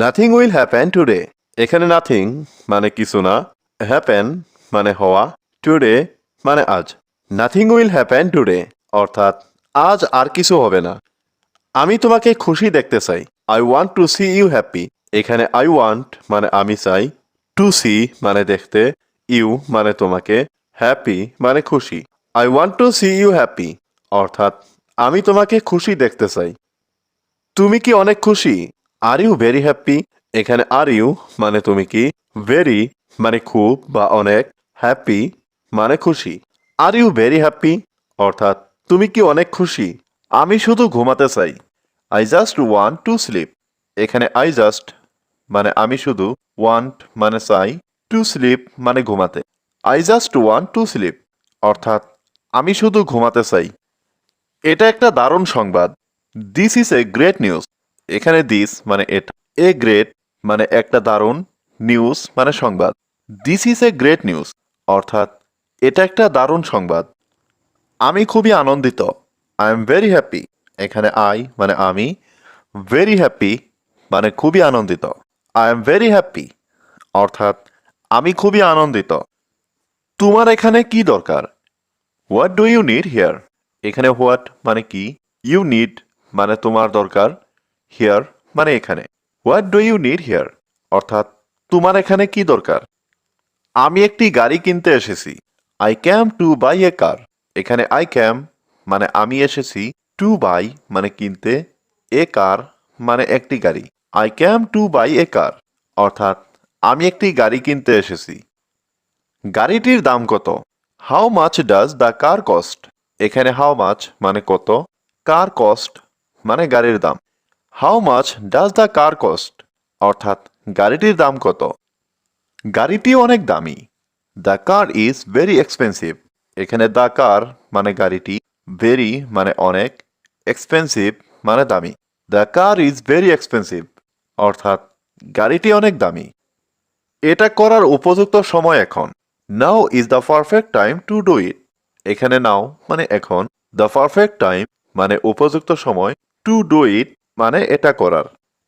Nothing will happen today এখানে nothing মানে কিছু না। হ্যাপেন মানে হওয়া। টুডে মানে আজ। নাথিং উইল হ্যাপেন টুডে অর্থাৎ আজ আর কিছু হবে না। আমি তোমাকে খুশি দেখতে চাই। I want to see you happy এখানে আই ওয়ান্ট মানে আমি চাই। টু সি মানে দেখতে। ইউ মানে তোমাকে। হ্যাপি মানে খুশি। I want to see you happy অর্থাৎ আমি তোমাকে খুশি দেখতে চাই। তুমি কি অনেক খুশি? আর ইউ ভেরি হ্যাপি এখানে আর ইউ মানে তুমি কি? ভেরি মানে খুব বা অনেক। হ্যাপি মানে খুশি। আর ইউ ভেরি হ্যাপি অর্থাৎ তুমি কি অনেক খুশি? আমি শুধু ঘুমাতে চাই। I just want to sleep এখানে আই জাস্ট মানে আমি শুধু ওয়ান্ট মানে চাই। টু স্লিপ মানে ঘুমাতে। I just want to sleep অর্থাৎ আমি শুধু ঘুমাতে চাই। এটা একটা দারুণ সংবাদ। This is a great news এখানে দিস মানে এটা। এ গ্রেট মানে একটা দারুণ নিউজ মানে সংবাদ। This is a great news অর্থাৎ এটা একটা দারুণ সংবাদ। আমি খুবই আনন্দিত। আই এম ভেরি হ্যাপি এখানে আই মানে আমি ভেরি হ্যাপি মানে খুবই আনন্দিত। আই এম ভেরি হ্যাপি অর্থাৎ আমি খুবই আনন্দিত। তোমার এখানে কি দরকার? What do you need here এখানে হোয়াট মানে কি? ইউ নিড মানে তোমার দরকার হিয়ার মানে এখানে। What do you need here অর্থাৎ, তোমার এখানে কি দরকার? আমি একটি গাড়ি কিনতে এসেছি। I came to buy a car এখানে আই ক্যাম মানে আমি এসেছি। টু বাই মানে কিনতে। এ কার মানে একটি গাড়ি। I came to buy a car অর্থাৎ, আমি একটি গাড়ি কিনতে এসেছি। গাড়িটির দাম কত? How much does the car cost এখানে হাউ মাচ মানে কত? কার কস্ট মানে গাড়ির দাম। How much does the car cost অর্থাৎ গাড়িটির দাম কত? গাড়িটি অনেক দামি। The car is very expensive এখানে দ্য কার মানে গাড়িটি ভেরি মানে অনেক এক্সপেন্সিভ মানে দামি। The car is very expensive অর্থাৎ গাড়িটি অনেক দামি। এটা করার উপযুক্ত সময় এখন। Now is the perfect time to do it এখানে নাও মানে এখন। দ্য পারফেক্ট টাইম মানে উপযুক্ত সময় টু ডু ইট মানে এটা করার।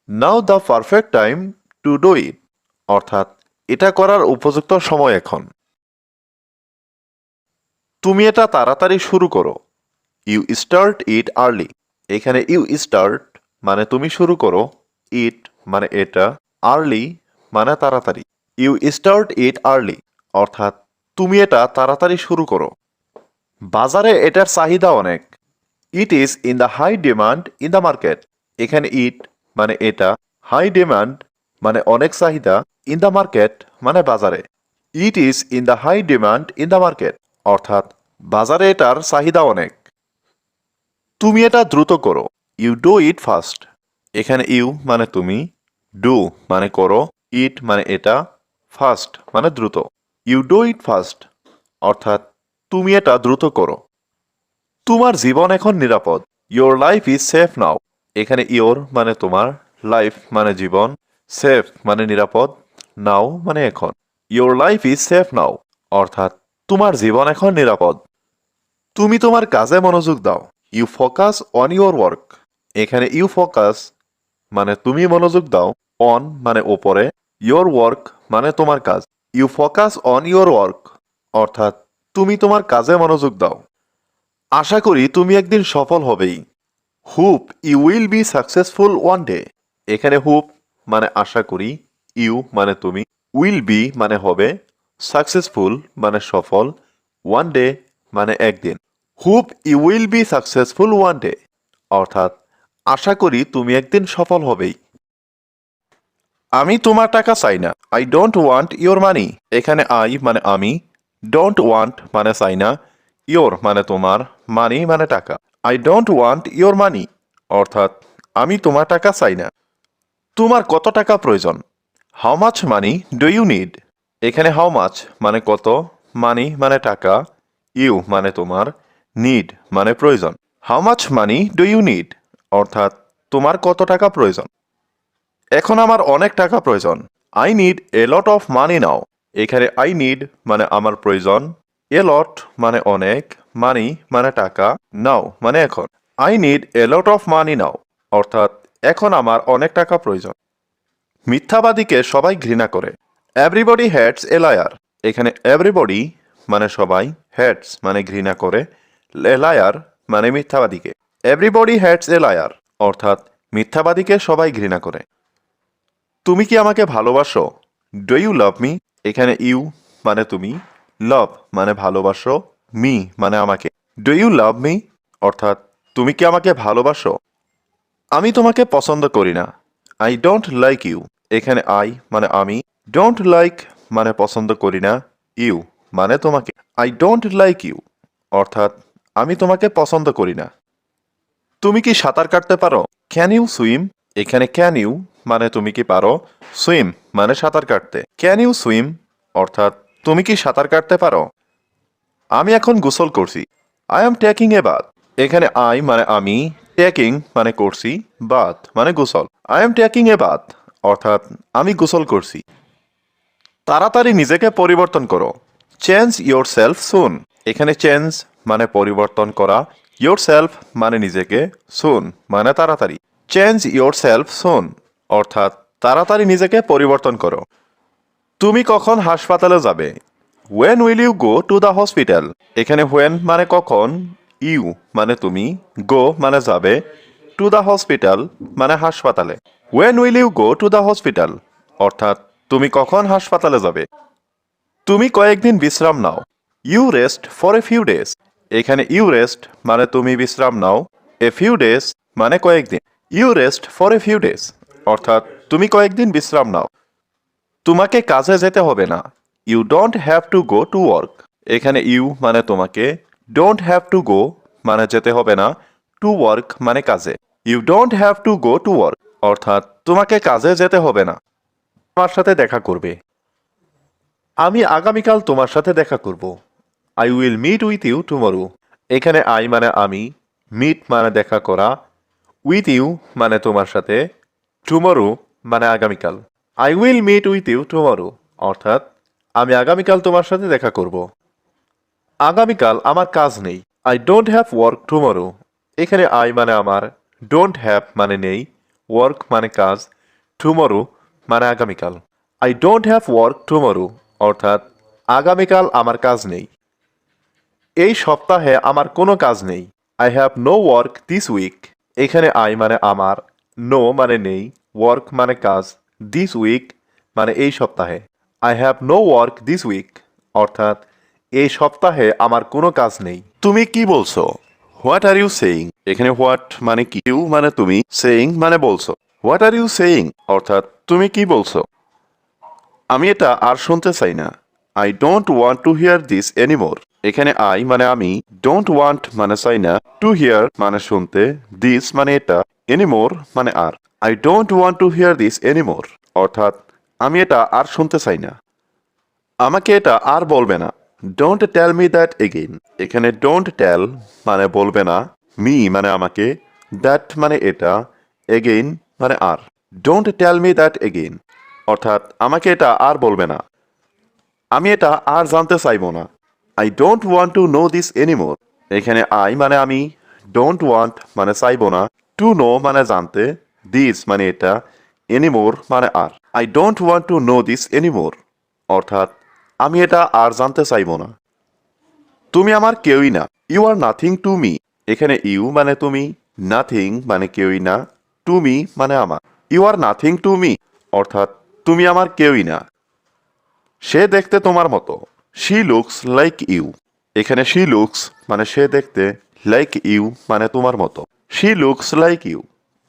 Now the perfect time to do it অর্থাৎ এটা করার উপযুক্ত সময় এখন। তুমি এটা তাড়াতাড়ি শুরু করো। ইউ স্টার্ট ইট আর্লি এখানে ইউ স্টার্ট মানে তুমি শুরু করো। ইট মানে এটা। আর্লি মানে তাড়াতাড়ি। ইউ স্টার্ট ইট আর্লি অর্থাৎ তুমি এটা তাড়াতাড়ি শুরু করো। বাজারে এটার চাহিদা অনেক। It is in the high demand in the market এখানে ইট মানে এটা হাই ডিমান্ড মানে অনেক চাহিদা ইন দ্য মার্কেট মানে বাজারে। It is in the high demand in the market অর্থাৎ বাজারে এটার চাহিদা অনেক। তুমি এটা দ্রুত করো ইউ ডু ইট ফাস্ট এখানে ইউ মানে তুমি ডু মানে করো ইট মানে এটা ফাস্ট মানে দ্রুত। ইউ ডু ইট ফাস্ট অর্থাৎ তুমি এটা দ্রুত করো। তোমার জীবন এখন নিরাপদ your life is safe now এখানে ইয়োর মানে তোমার, লাইফ মানে জীবন, সেফ মানে নিরাপদ, নাও মানে এখন। Your life is safe now, অর্থাৎ তোমার জীবন এখন নিরাপদ। তুমি তোমার কাজে মনোযোগ দাও। You focus on your work. এখানে ইউ ফোকাস মানে তুমি মনোযোগ দাও, অন মানে ওপরে ইয়োর ওয়ার্ক মানে তোমার কাজ। You focus on your work, অর্থাৎ তুমি তোমার কাজে মনোযোগ দাও। আশা করি তুমি একদিন সফল হবেই। Hope you will be successful one day এখানে হুপ মানে আশা করি ইউ মানে তুমি উইল বি মানে হবে সাকসেসফুল মানে সফল ওয়ান ডে মানে একদিন। Hope you will be successful one day অর্থাৎ, আশা করি তুমি একদিন সফল হবেই। আমি তোমার টাকা চাই না। I don't want your money এখানে আই মানে আমি ডোন্ট ওয়ান্ট মানে চাই না। ইওর মানে তোমার মানি মানে টাকা। I don't want your money অর্থাৎ, আমি তোমার টাকা চাই না। তোমার কত টাকা প্রয়োজন? How much money do you need এখানে হাউ মাছ মানে কত মানি মানে টাকা ইউ মানে তোমার নিড মানে প্রয়োজন। How much money do you need অর্থাৎ, তোমার কত টাকা প্রয়োজন? এখন আমার অনেক টাকা প্রয়োজন। I need a lot of money now এখানে আই নিড মানে আমার প্রয়োজন। এ লট মানে অনেক। মানি মানে টাকা, নাও মানে এখন। I need a lot of money now অর্থাৎ এখন আমার অনেক টাকা প্রয়োজন। মিথ্যাবাদীকে সবাই ঘৃণা করে। এভরিবডি হ্যাটস এ লায়ার এখানে এভরিবডি মানে সবাই হ্যাটস মানে ঘৃণা করে লায়ার মানে মিথ্যাবাদীকে। এভরিবডি হ্যাটস এ লায়ার অর্থাৎ মিথ্যাবাদীকে সবাই ঘৃণা করে। তুমি কি আমাকে ভালোবাসো? ডু ইউ লাভ মি এখানে ইউ মানে তুমি লাভ মানে ভালোবাসো মি মানে আমাকে। ডু ইউ লাভ মি অর্থাৎ, তুমি কি আমাকে ভালোবাসো? আমি তোমাকে পছন্দ করি না। আই ডোন্ট লাইক ইউ এখানে আই মানে আমি। ডোন্ট লাইক মানে পছন্দ করি না। ইউ মানে তোমাকে। আই ডোন্ট লাইক ইউ অর্থাৎ, আমি তোমাকে পছন্দ করি না। তুমি কি সাঁতার কাটতে পারো? ক্যান ইউ সুইম এখানে ক্যান ইউ মানে তুমি কি পারো? সুইম মানে সাঁতার কাটতে। ক্যান ইউ সুইম অর্থাৎ, তুমি কি সাঁতার কাটতে পারো? আমি এখন গোসল করছি। I am taking a bath এখানে আই মানে আমি টেকিং মানে করছি বাথ মানে গোসল। I am taking a bath অর্থাৎ আমি গোসল করছি। তাড়াতাড়ি নিজেকে পরিবর্তন করো। চেঞ্জ ইয়োর সেলফ সুন এখানে চেঞ্জ মানে পরিবর্তন করা। ইয়োর সেলফ মানে নিজেকে সুন মানে তাড়াতাড়ি। চেঞ্জ ইয়োর সেলফ সুন অর্থাৎ তাড়াতাড়ি নিজেকে পরিবর্তন করো। তুমি কখন হাসপাতালে যাবে? When will you go to the hospital এখানে হোয়েন মানে কখন ইউ মানে তুমি গো মানে যাবে টু দ্য হসপিটাল মানে হাসপাতালে। When will you go to the hospital অর্থাৎ তুমি কখন হাসপাতালে যাবে? তুমি কয়েকদিন বিশ্রাম নাও। You rest for a few days এখানে ইউ রেস্ট মানে তুমি বিশ্রাম নাও। এ ফিউ ডেজ মানে কয়েকদিন। You rest for a few days অর্থাৎ তুমি কয়েকদিন বিশ্রাম নাও। তোমাকে কাজে যেতে হবে না। You don't have to go to work এখানে ইউ মানে তোমাকে। ডোন্ট হ্যাভ টু গো মানে যেতে হবে না। টু ওয়ার্ক মানে কাজে। You don't have to go to work অর্থাৎ তোমাকে কাজে যেতে হবে না। আমার সাথে দেখা করবে। আমি আগামীকাল তোমার সাথে দেখা করব। I will meet with you tomorrow এখানে আই মানে আমি। মিট মানে দেখা করা। উইথ ইউ মানে তোমার সাথে। টুমরো মানে আগামীকাল। I will meet with you tomorrow অর্থাৎ আমি আগামীকাল তোমার সাথে দেখা করব। আগামীকাল আমার কাজ নেই। I don't have work tomorrow এখানে আই মানে আমার ডোন্ট হ্যাভ মানে নেই। ওয়ার্ক মানে কাজ। টুমরো মানে আগামীকাল। I don't have work tomorrow অর্থাৎ, আগামীকাল আমার কাজ নেই। এই সপ্তাহে আমার কোনো কাজ নেই। I have no work this week এখানে আই মানে আমার নো মানে নেই। ওয়ার্ক মানে কাজ। দিস উইক মানে এই সপ্তাহে। I have no work this week অর্থাৎ এই সপ্তাহে আমার কোনো কাজ নেই। তুমি কি বলছো? হোয়াট আর ইউ সেইং এখানে হোয়াট মানে কি? ইউ মানে তুমি সেইং মানে বলছো। হোয়াট আর ইউ সেইং অর্থাৎ তুমি কি বলছো? আমি এটা আর শুনতে চাই না। I don't want to hear this anymore এখানে আই মানে আমি ডোন্ট ওয়ান্ট মানে চাই না। টু হিয়ার মানে শুনতে দিস মানে এটা এনিমোর মানে আর। I don't want to hear this anymore অর্থাৎ আমি এটা আর শুনতে চাই না। আমাকে এটা আর বলবে না। Don't tell me that again এখানে ডোন্ট টেল মানে বলবে না মি মানে আমাকে দ্যাট মানে এটা এগেইন মানে আর। Don't tell me that again অর্থাৎ আমাকে এটা আর বলবে না। আমি এটা আর জানতে চাইব না। I don't want to know this anymore এখানে আই মানে আমি ডোন্ট ওয়ান্ট মানে চাইব না। টু নো মানে জানতে দিস মানে এটা এনিমোর মানে আর। I don't want to know this anymore অর্থাৎ, আমি এটা আর জানতে চাইব না। তুমি আমার কেউই না। You are nothing to me এখানে ইউ মানে তুমি নাথিং মানে কেউই না। টু মি মানে আমার। You are nothing to me অর্থাৎ, তুমি আমার কেউই না। সে দেখতে তোমার মতো। শি লুকস লাইক ইউ এখানে শি লুকস মানে সে দেখতে লাইক ইউ মানে তোমার মতো। শি লুকস লাইক ইউ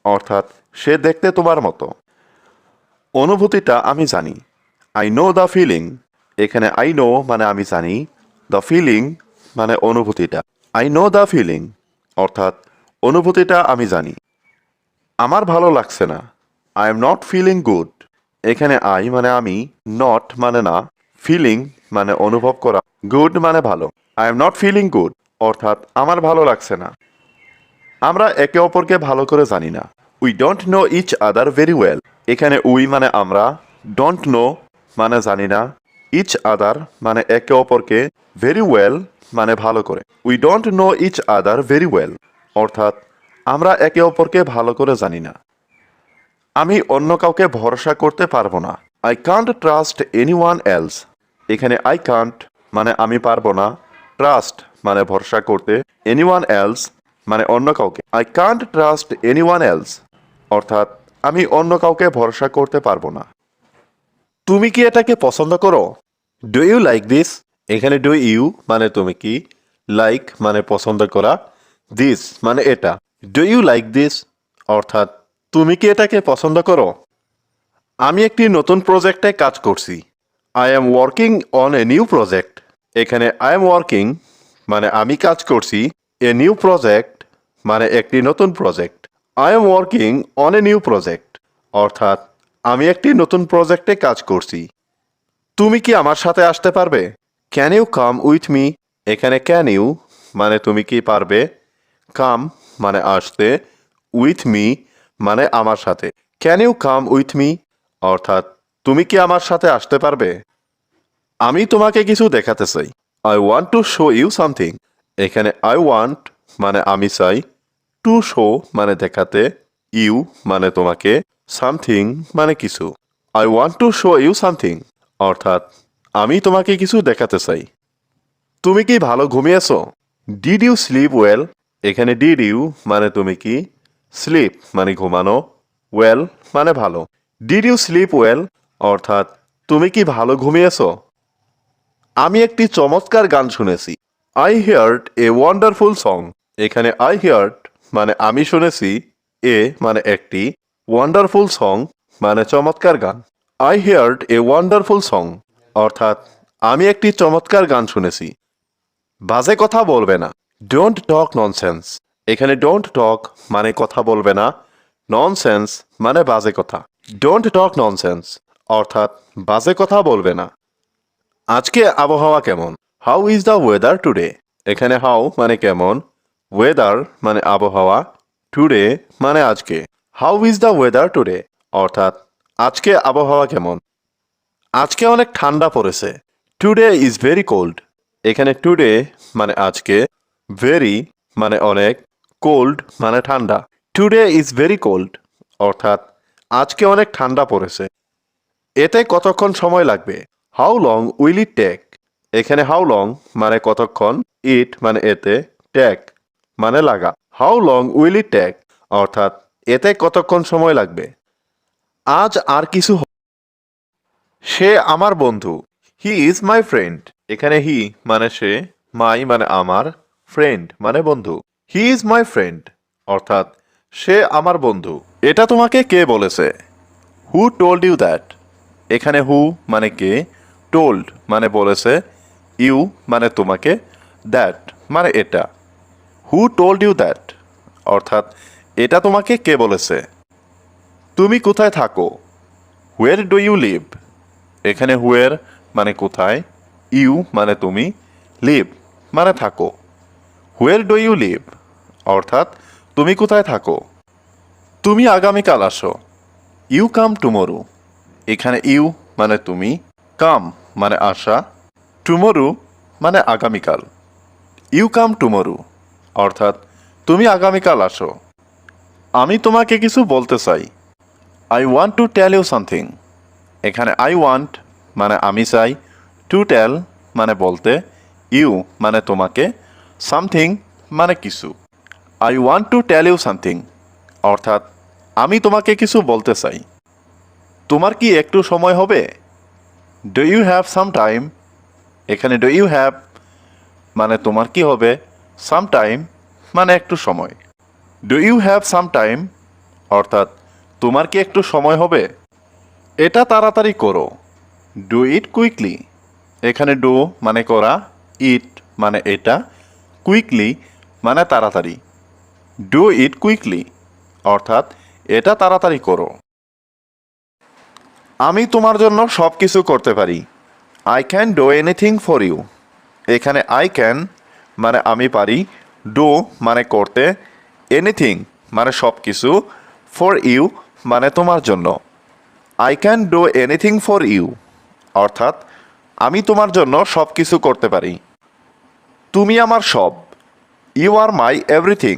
অর্থাৎ, সে দেখতে তোমার মতো। অনুভূতিটা আমি জানি। আই নো দ্য ফিলিং এখানে আই নো মানে আমি জানি। দ্য ফিলিং মানে অনুভূতিটা। আই নো দ্য ফিলিং অর্থাৎ অনুভূতিটা আমি জানি। আমার ভালো লাগছে না। I am not feeling good এখানে আই মানে আমি নট মানে না। ফিলিং মানে অনুভব করা। গুড মানে ভালো। I am not feeling good অর্থাৎ আমার ভালো লাগছে না। আমরা একে অপরকে ভালো করে জানি না। We don't know each other very well এখানে উই মানে আমরা ডোন্ট নো মানে জানি না ইচ আদার মানে একে অপরকে ভেরি ওয়েল মানে ভালো করে। We don't know each other very well অর্থাৎ আমরা একে অপরকে ভালো করে জানি না। আমি অন্য কাউকে ভরসা করতে পারব না। I can't trust anyone else এখানে আই কান্ট মানে আমি পারব না। ট্রাস্ট মানে ভরসা করতে। এনি ওয়ান এলস মানে অন্য কাউকে। I can't trust anyone else অর্থাৎ আমি অন্য কাউকে ভরসা করতে পারব না। তুমি কি এটাকে পছন্দ করো? ডু ইউ লাইক দিস এখানে ডু ইউ মানে তুমি কি? লাইক মানে পছন্দ করা। দিস মানে এটা। ডু ইউ লাইক দিস অর্থাৎ তুমি কি এটাকে পছন্দ করো? আমি একটি নতুন প্রজেক্টে কাজ করছি। I am working on a new project এখানে আই এম ওয়ার্কিং মানে আমি কাজ করছি। এ নিউ প্রজেক্ট মানে একটি নতুন project I am working on a new project অর্থাৎ, আমি একটি নতুন প্রজেক্টে কাজ করছি। তুমি কি আমার সাথে আসতে পারবে? Can you come with me এখানে ক্যান ইউ মানে তুমি কি পারবে? কাম মানে আসতে উইথ মি মানে আমার সাথে। Can you come with me অর্থাৎ, তুমি কি আমার সাথে আসতে পারবে? আমি তোমাকে কিছু দেখাতে চাই। I want to show you something এখানে আই ওয়ান্ট মানে আমি চাই। টু শো মানে দেখাতে ইউ মানে তোমাকে সামথিং মানে কিছু। I want to show you something অর্থাৎ আমি তোমাকে কিছু দেখাতে চাই। তুমি কি ভালো ঘুমিয়েছো? ডিড ইউ স্লিপ ওয়েল এখানে ডিড ইউ মানে তুমি কি? স্লিপ মানে ঘুমানো ওয়েল মানে ভালো। ডিড ইউ স্লিপ ওয়েল অর্থাৎ তুমি কি ভালো ঘুমিয়েছো? আমি একটি চমৎকার গান শুনেছি। I heard a wonderful song এখানে আই হিয়ার্ড মানে আমি শুনেছি এ মানে একটি ওয়ান্ডারফুল সং মানে চমৎকার গান। I heard a wonderful song অর্থাৎ আমি একটি চমৎকার গান শুনেছি। বাজে কথা বলবে না। ডোন্ট টক ননসেন্স এখানে ডোন্ট টক মানে কথা বলবে না। ননসেন্স মানে বাজে কথা। ডোন্ট টক ননসেন্স অর্থাৎ বাজে কথা বলবে না। আজকে আবহাওয়া কেমন? How is the weather today এখানে হাউ মানে কেমন? ওয়েদার মানে আবহাওয়া টুডে মানে আজকে। How is the weather today অর্থাৎ, আজকে আবহাওয়া কেমন? আজকে অনেক ঠান্ডা পড়েছে। টুডে ইজ ভেরি কোল্ড এখানে টুডে মানে আজকে ভেরি মানে অনেক কোল্ড মানে ঠান্ডা। টুডে ইজ ভেরি কোল্ড অর্থাৎ, আজকে অনেক ঠান্ডা পড়েছে। এতে কতক্ষণ সময় লাগবে? How long will it take এখানে হাউ লং মানে কতক্ষণ? ইট মানে এতে টেক মানে লাগা। How long will it take অর্থাৎ, এতে কতক্ষণ সময় লাগবে? আজ আর কিছু সে আমার বন্ধু। হি ইজ মাই ফ্রেন্ড এখানে হি মানে সে মাই মানে আমার ফ্রেন্ড মানে বন্ধু। হি ইজ মাই ফ্রেন্ড অর্থাৎ, সে আমার বন্ধু। এটা তোমাকে কে বলেছে? হু টোল্ড ইউ দ্যাট এখানে হু মানে কে? টোল্ড মানে বলেছে ইউ মানে তোমাকে দ্যাট মানে এটা। হু টোল্ড ইউ দ্যাট অর্থাৎ, এটা তোমাকে কে বলেছে? তুমি কোথায় থাকো? হোয়ার ডু ইউ লিভ এখানে হুয়ের মানে কোথায়? ইউ মানে তুমি লিভ মানে থাকো। হুয়ের ডু ইউ লিভ অর্থাৎ, তুমি কোথায় থাকো? তুমি আগামীকাল আসো। ইউ কাম টুমোরো এখানে ইউ মানে তুমি কাম মানে আসা। টুমোরো মানে আগামীকাল। ইউ কাম টুমোরো অর্থাৎ তুমি আগামীকাল আসো। আমি তোমাকে কিছু বলতে চাই। I want to tell you something এখানে আই ওয়ান্ট মানে আমি চাই টু টেল মানে বলতে ইউ মানে তোমাকে সামথিং মানে কিছু। I want to tell you something অর্থাৎ আমি তোমাকে কিছু বলতে চাই। তোমার কি একটু সময় হবে? Do you have some time এখানে ডু ইউ হ্যাভ মানে তোমার কি হবে? সাম টাইম মানে একটু সময়। Do you have some time অর্থাৎ, তোমার কি একটু সময় হবে? এটা তাড়াতাড়ি করো। ডু ইট কুইকলি এখানে ডু মানে করা ইট মানে এটা কুইকলি মানে তাড়াতাড়ি। ডু ইট কুইকলি অর্থাৎ, এটা তাড়াতাড়ি করো। আমি তোমার জন্য সব কিছু করতে পারি। I can do anything for you এখানে আই ক্যান মানে আমি পারি ডো মানে করতে এনিথিং মানে সব কিছু ফর ইউ মানে তোমার জন্য। I can do anything for you অর্থাৎ আমি তোমার জন্য সব কিছু করতে পারি। তুমি আমার সব ইউ আর মাই এভরিথিং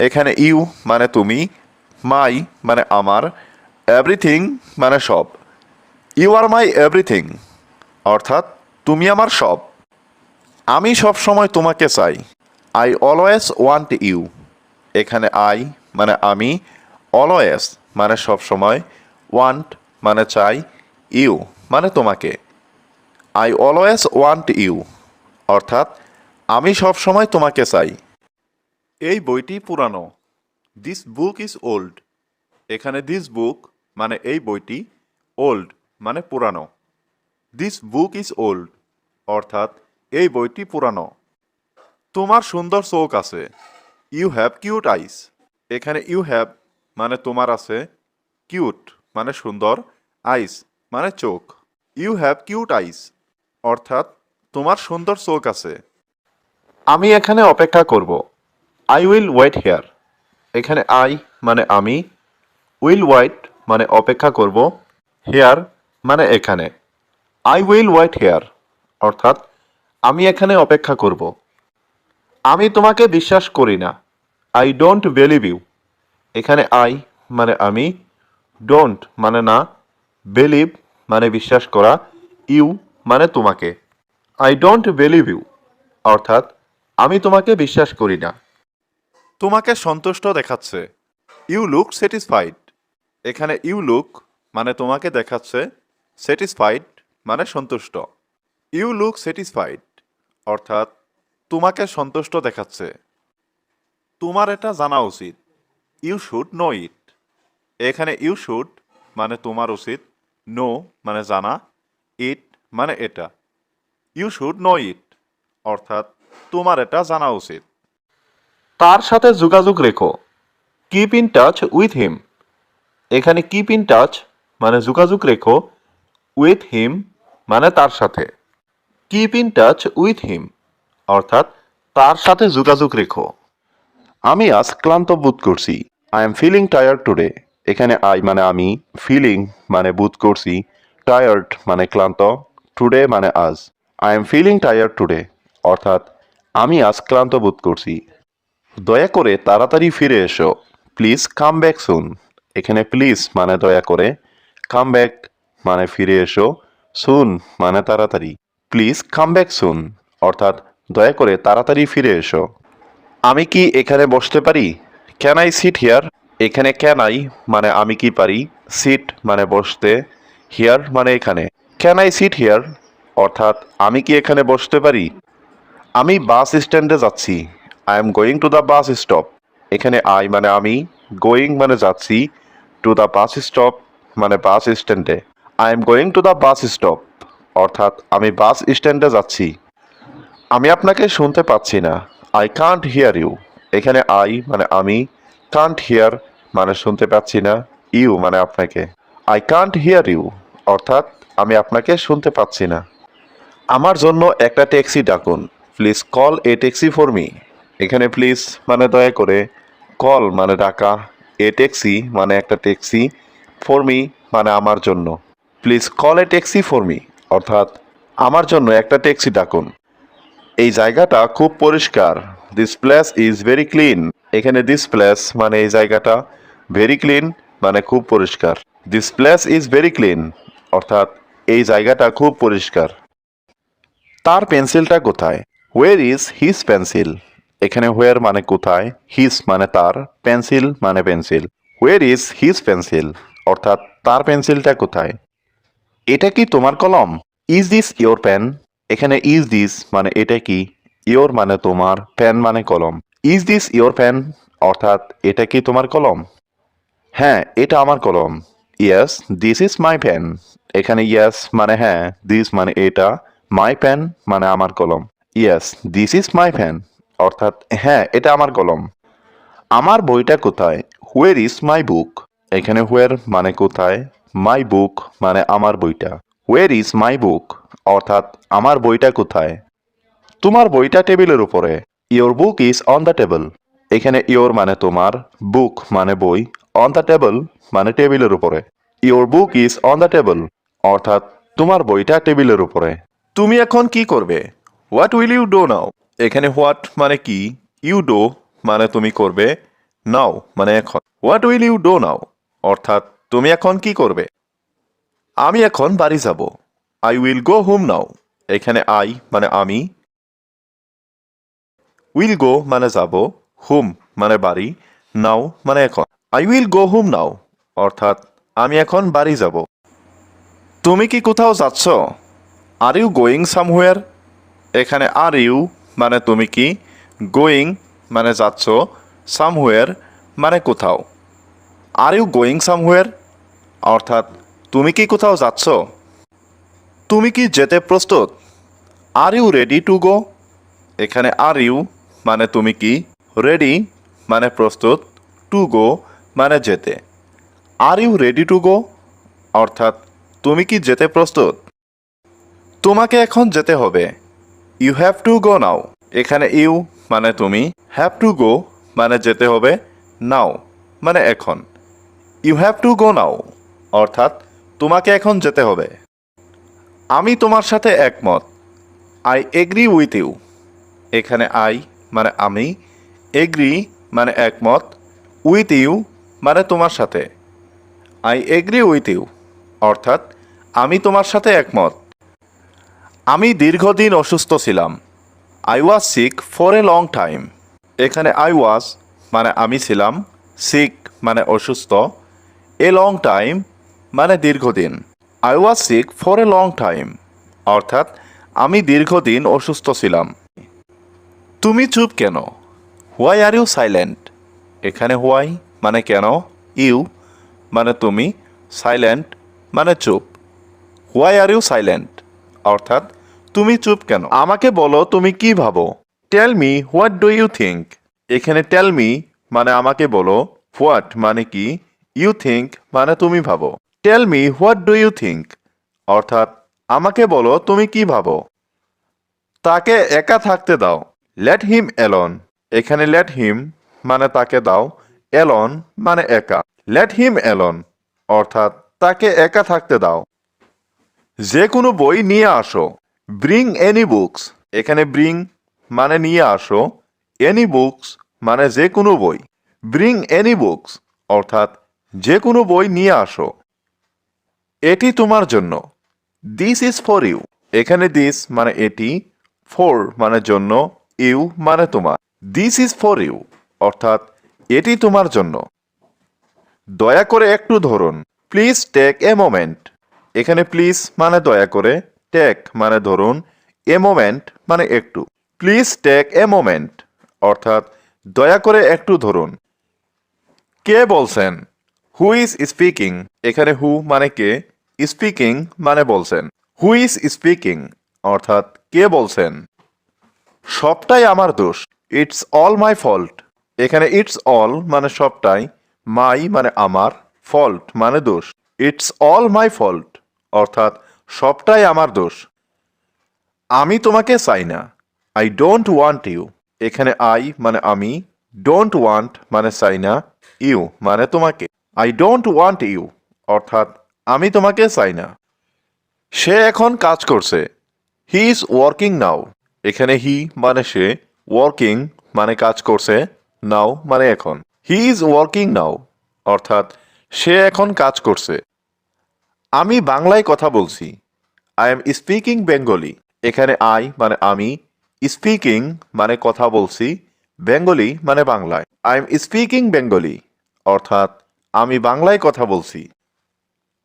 এখানে ইউ মানে তুমি মাই মানে আমার এভরিথিং মানে সব। ইউ আর মাই এভরিথিং অর্থাৎ তুমি আমার সব। আমি সব সময় তোমাকে চাই। আই অলওয়েজ ওয়ান্ট ইউ এখানে আই মানে আমি। অলওয়েজ মানে সব সময়। ওয়ান্ট মানে চাই। ইউ মানে তোমাকে। আই অলওয়েজ ওয়ান্ট ইউ অর্থাৎ, আমি সব সময় তোমাকে চাই। এই বইটি পুরানো। দিস বুক ইজ ওল্ড এখানে দিস বুক মানে এই বইটি ওল্ড মানে পুরানো। দিস বুক ইজ ওল্ড অর্থাৎ এই বইটি পুরানো। তোমার সুন্দর চোখ আছে। ইউ হ্যাভ কিউট আইস এখানে ইউ হ্যাভ মানে তোমার আছে। কিউট মানে সুন্দর। আইস মানে চোখ। ইউ হ্যাভ কিউট আইস অর্থাৎ তোমার সুন্দর চোখ আছে। আমি এখানে অপেক্ষা করব। আই উইল ওয়েট হেয়ার এখানে আই মানে আমি। উইল ওয়াইট মানে অপেক্ষা করব। হেয়ার মানে এখানে। আই উইল ওয়েট হেয়ার অর্থাৎ আমি এখানে অপেক্ষা করব। আমি তোমাকে বিশ্বাস করি না। আই ডোন্ট বিলিভ ইউ এখানে আই মানে আমি। ডোন্ট মানে না। বিলিভ মানে বিশ্বাস করা। ইউ মানে তোমাকে। আই ডোন্ট বিলিভ ইউ অর্থাৎ, আমি তোমাকে বিশ্বাস করি না। তোমাকে সন্তুষ্ট দেখাচ্ছে। ইউ লুক স্যাটিসফাইড এখানে ইউ লুক মানে তোমাকে দেখাচ্ছে। স্যাটিসফাইড মানে সন্তুষ্ট। ইউ লুক স্যাটিসফাইড অর্থাৎ তোমাকে সন্তুষ্ট দেখাচ্ছে। তোমার এটা জানা উচিত। ইউ শুড নো ইট এখানে ইউ শুড মানে তোমার উচিত নো মানে জানা ইট মানে এটা। ইউ শুড নো ইট অর্থাৎ তোমার এটা জানা উচিত। তার সাথে যোগাযোগ রেখো। Keep in touch with him এখানে কিপ ইন টাচ মানে যোগাযোগ রেখো। উইথ হিম মানে তার সাথে। Keep in touch with him অর্থাৎ তার সাথে যোগাযোগ রেখো। আমি আজ ক্লান্ত বোধ করছি। I am feeling tired today এখানে আই মানে আমি ফিলিং মানে বোধ করছি। টায়ার্ড মানে ক্লান্ত। টুডে মানে আজ। I am feeling tired today অর্থাৎ আমি আজ ক্লান্ত বোধ করছি। দয়া করে তাড়াতাড়ি ফিরে এসো। প্লিজ কাম ব্যাক সুন এখানে প্লিজ মানে দয়া করে। কাম ব্যাক মানে ফিরে এসো। সুন মানে তাড়াতাড়ি। প্লিজ কাম ব্যাক সুন অর্থাৎ দয়া করে তাড়াতাড়ি ফিরে এসো। আমি কি এখানে বসতে পারি? ক্যান আই সিট হিয়ার এখানে ক্যান আই মানে আমি কি পারি? সিট মানে বসতে হিয়ার মানে এখানে। ক্যান আই সিট হিয়ার অর্থাৎ আমি কি এখানে বসতে পারি? আমি বাস স্ট্যান্ডে যাচ্ছি। I am going to the bus stop এখানে আই মানে আমি গোয়িং মানে যাচ্ছি টু দ্য বাস স্টপ মানে বাস স্ট্যান্ডে। I am going to the bus stop অর্থাৎ আমি বাস স্ট্যান্ডে যাচ্ছি। আমি আপনাকে শুনতে পাচ্ছি না। আই কান্ট হিয়ার ইউ এখানে আই মানে আমি কান্ট হিয়ার মানে শুনতে পাচ্ছি না। ইউ মানে আপনাকে। আই কান্ট হিয়ার ইউ অর্থাৎ আমি আপনাকে শুনতে পাচ্ছি না। আমার জন্য একটা ট্যাক্সি ডাকুন। Please call a taxi for me এখানে প্লিজ মানে দয়া করে। কল মানে ডাকা। এ ট্যাক্সি মানে একটা ট্যাক্সি ফর মি মানে আমার জন্য। Please call a taxi for me অর্থাৎ আমার জন্য একটা ট্যাক্সি ডাকুন। এই জায়গাটা খুব পরিষ্কার। This place is very clean এখানে দিস প্লেস মানে এই জায়গাটা ভেরি ক্লিন মানে খুব পরিষ্কার। This place is very clean অর্থাৎ এই জায়গাটা খুব পরিষ্কার। তার পেন্সিলটা কোথায়? হোয়ার ইজ হিজ পেন্সিল এখানে হোয়ার মানে কোথায়? হিজ মানে তার পেন্সিল মানে pencil where is his pencil অর্থাৎ তার পেন্সিলটা কোথায়? এটা কি তোমার কলম? ইজ দিস ইয়োর পেন এখানে ইজ দিস মানে এটা কি? ইয়োর মানে তোমার পেন মানে কলম। ইজ দিস ইয়োর পেন অর্থাৎ এটা কি তোমার কলম? হ্যাঁ এটা আমার কলম। Yes this is my pen এখানে ইয়েস মানে হ্যাঁ দিস মানে এটা মাই পেন মানে আমার কলম। Yes this is my pen অর্থাৎ হ্যাঁ এটা আমার কলম। আমার বইটা কোথায়? হুয়ের ইজ মাই বুক এখানে হুয়ের মানে কোথায়? মাই বুক মানে আমার বইটা। হুয়ের ইজ মাই বুক অর্থাৎ, আমার বইটা কোথায়? তোমার বইটা টেবিলের উপরে। Your book is on the table এখানে ইয়োর মানে তোমার বুক মানে বই অন দ্য টেবিল মানে টেবিলের উপরে। Your book is on the table অর্থাৎ, তোমার বইটা টেবিলের উপরে। তুমি এখন কি করবে? What will you do now এখানে হোয়াট মানে কি? ইউ ডো মানে তুমি করবে নাও মানে এখন। What will you do now অর্থাৎ তুমি এখন কি করবে? আমি এখন বাড়ি যাব। I will go home now এখানে আই মানে আমি। উইল গো মানে যাব। হোম মানে বাড়ি। নাও মানে এখন। I will go home now অর্থাৎ আমি এখন বাড়ি যাব। তুমি কি কোথাও যাচ্ছ? আর ইউ গোয়িং সামহুয়ার এখানে আর ইউ মানে তুমি কি? গোয়িং মানে যাচ্ছ। সামহুয়ার মানে কোথাও। আর ইউ গোয়িং সামহুয়ার অর্থাৎ তুমি কি কোথাও যাচ্ছ? তুমি কি যেতে প্রস্তুত? Are you ready to go এখানে আর ইউ মানে তুমি কি? রেডি মানে প্রস্তুত টু গো মানে যেতে। Are you ready to go অর্থাৎ তুমি কি যেতে প্রস্তুত? তোমাকে এখন যেতে হবে। You have to go now এখানে ইউ মানে তুমি হ্যাভ টু গো মানে যেতে হবে নাও মানে এখন। You have to go now অর্থাৎ তোমাকে এখন যেতে হবে। আমি তোমার সাথে একমত। আই এগ্রি উইথ ইউ এখানে আই মানে আমি এগ্রি মানে একমত। উইথ ইউ মানে তোমার সাথে। আই এগ্রি উইথ ইউ অর্থাৎ আমি তোমার সাথে একমত। আমি দীর্ঘদিন অসুস্থ ছিলাম। I was sick for a long time এখানে আই ওয়াজ মানে আমি ছিলাম। সিক মানে অসুস্থ। এ লং টাইম মানে দীর্ঘদিন। I was sick for a long time অর্থাৎ, আমি দীর্ঘদিন অসুস্থ ছিলাম। তুমি চুপ কেন? হোয়াই আর ইউ সাইলেন্ট এখানে হোয়াই মানে কেন? ইউ মানে তুমি। সাইলেন্ট মানে চুপ। হোয়াই আর ইউ সাইলেন্ট অর্থাৎ, তুমি চুপ কেন? আমাকে বলো, তুমি কি ভাবো? Tell me what do you think এখানে টেল মি মানে আমাকে বলো হোয়াট মানে কি? ইউ থিঙ্ক মানে তুমি ভাবো। Tell me what do you think অর্থাৎ, আমাকে বলো, তুমি কি ভাবো? তাকে একা থাকতে দাও। লেট হিম এলন এখানে লেট হিম মানে তাকে দাও। এলন মানে একা। লেট হিম এলন অর্থাৎ, তাকে একা থাকতে দাও। যে কোনো বই নিয়ে আসো। ব্রিং এনি বুকস এখানে ব্রিং মানে নিয়ে আসো। এনি বুকস মানে যে কোনো বই। ব্রিং এনি বুকস অর্থাৎ, যে কোনো বই নিয়ে আসো। এটি তোমার জন্য। দিস ইজ ফর ইউ এখানে দিস মানে এটি ফর মানে জন্য ইউ মানে তোমার। দিস ইজ ফর ইউ অর্থাৎ এটি তোমার জন্য। দয়া করে একটু ধরুন। প্লিজ টেক এ মোমেন্ট এখানে প্লিজ মানে দয়া করে টেক মানে ধরুন এ মোমেন্ট মানে একটু। প্লিজ টেক এ মোমেন্ট অর্থাৎ দয়া করে একটু ধরুন। কে বলছেন? হু ইজ স্পিকিং এখানে হু মানে কে? স্পিকিং মানে বলছেন। হু ইজ স্পিকিং অর্থাৎ কে বলছেন? সবটাই আমার দোষ। ইটস অল মাই ফল্ট এখানে ইটস অল মানে সবটাই। মাই মানে আমার। ফল্ট মানে দোষ। ইটস অল মাই ফল্ট অর্থাৎ সবটাই আমার দোষ। আমি তোমাকে চাই না। আই ডোন্ট ওয়ান্ট ইউ এখানে আই মানে আমি। ডোন্ট ওয়ান্ট মানে চাই না। ইউ মানে তোমাকে। আই ডোন্ট ওয়ান্ট ইউ অর্থাৎ, আমি তোমাকে চাই না। সে এখন কাজ করছে। হি ইজ ওয়ার্কিং নাও এখানে হি মানে সে ওয়ার্কিং মানে কাজ করছে নাও মানে এখন। হি ইজ ওয়ার্কিং নাও অর্থাৎ, সে এখন কাজ করছে। আমি বাংলায় কথা বলছি। আই এম স্পিকিং বেঙ্গলি এখানে আই মানে আমি স্পিকিং মানে কথা বলছি বেঙ্গলি মানে বাংলায়। আই এম স্পিকিং বেঙ্গলি অর্থাৎ আমি বাংলায় কথা বলছি।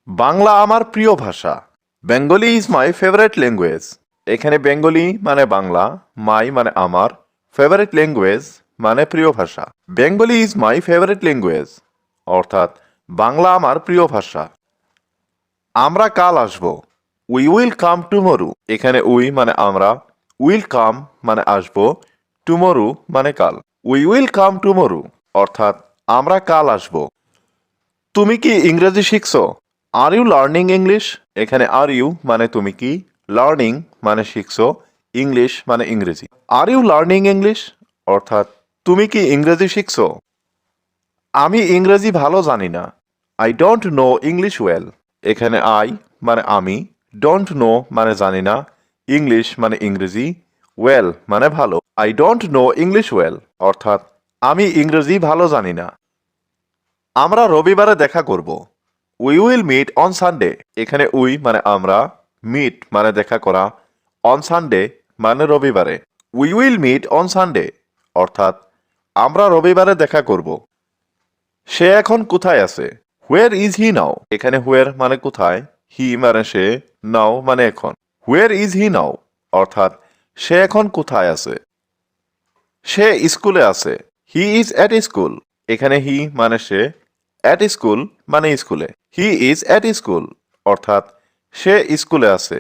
বাংলা আমার প্রিয় ভাষা। Bengali is my favourite language এখানে বেঙ্গলি মানে বাংলা মাই মানে আমার। ফেভারিট ল্যাঙ্গুয়েজ মানে প্রিয় ভাষা। Bengali is my favourite language অর্থাৎ বাংলা আমার প্রিয় ভাষা। আমরা কাল আসব। উই উইল কাম টুমরু এখানে উই মানে আমরা। উইল কাম মানে আসব। টুমরু মানে কাল। উই উইল কাম টুমরু অর্থাৎ আমরা কাল আসব। তুমি কি ইংরেজি শিখছো? আর ইউ লার্নিং ইংলিশ এখানে আর ইউ মানে তুমি কি? লার্নিং মানে শিখছো। ইংলিশ মানে ইংরেজি। আর ইউ লার্নিং ইংলিশ অর্থাৎ তুমি কি ইংরেজি শিখছো? আমি ইংরেজি ভালো জানি না। I don't know English well এখানে আই মানে আমি ডোন্ট নো মানে জানি না। ইংলিশ মানে ইংরেজি ওয়েল মানে ভালো। I don't know English well অর্থাৎ আমি ইংরেজি ভালো জানি না। আমরা রবিবারে দেখা করব। We will meet on Sunday এখানে উই মানে আমরা মিট মানে দেখা করা। অন সানডে মানে রবিবারে। We will meet on Sunday অর্থাৎ আমরা রবিবারে দেখা করব। সে এখন কোথায় আছে? হোয়ার ইজ হি নাও এখানে হোয়ার মানে কোথায়? হি মানে সে নাও মানে এখন। হোয়ার ইজ হি নাও অর্থাৎ সে এখন কোথায় আছে? সে স্কুলে আছে। হি ইজ অ্যাট স্কুল এখানে হি মানে সে অ্যাট স্কুল মানে স্কুলে। হি ইজ অ্যাট স্কুল অর্থাৎ সে স্কুলে আছে।